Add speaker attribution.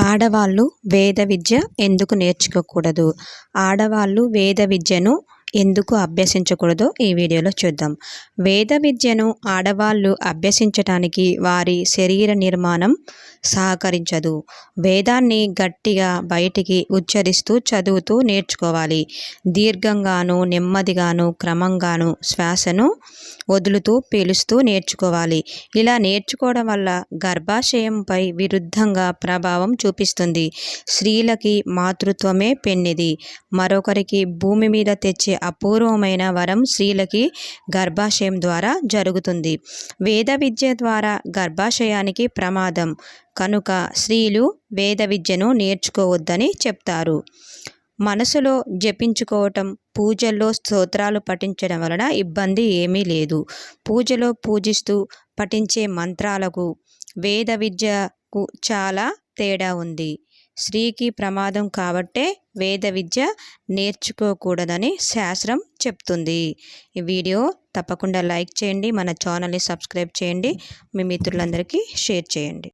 Speaker 1: ఆడవాళ్ళు వేద విద్య ఎందుకు నేర్చుకోకూడదు? ఆడవాళ్ళు వేద విద్యను ఎందుకు అభ్యసించకూడదో ఈ వీడియోలో చూద్దాం. వేద విద్యను ఆడవాళ్ళు అభ్యసించటానికి వారి శరీర నిర్మాణం సహకరించదు. వేదాన్ని గట్టిగా బయటికి ఉచ్చరిస్తూ చదువుతూ నేర్చుకోవాలి. దీర్ఘంగాను నెమ్మదిగాను క్రమంగాను శ్వాసను వదులుతూ పీలుస్తూ నేర్చుకోవాలి. ఇలా నేర్చుకోవడం వల్ల గర్భాశయంపై విరుద్ధంగా ప్రభావం చూపిస్తుంది. స్త్రీలకి మాతృత్వమే పెన్నిది. మరొకరికి భూమి మీద తెచ్చే అపూర్వమైన వరం స్త్రీలకి గర్భాశయం ద్వారా జరుగుతుంది. వేద విద్య ద్వారా గర్భాశయానికి ప్రమాదం. కనుక స్త్రీలు వేద విద్యను నేర్చుకోవద్దని చెప్తారు. మనసులో జపించుకోవటం పూజల్లో స్తోత్రాలు పఠించడం వలన ఇబ్బంది ఏమీ లేదు. పూజలో పూజిస్తూ పఠించే మంత్రాలకు వేద విద్యకు చాలా తేడా ఉంది. స్త్రీకి ప్రమాదం కాబట్టే వేద విద్య నేర్చుకోకూడదని శాస్త్రం చెప్తుంది. ఈ వీడియో తప్పకుండా లైక్ చేయండి మన ఛానల్ని సబ్స్క్రైబ్ చేయండి మీ మిత్రులందరికీ షేర్ చేయండి.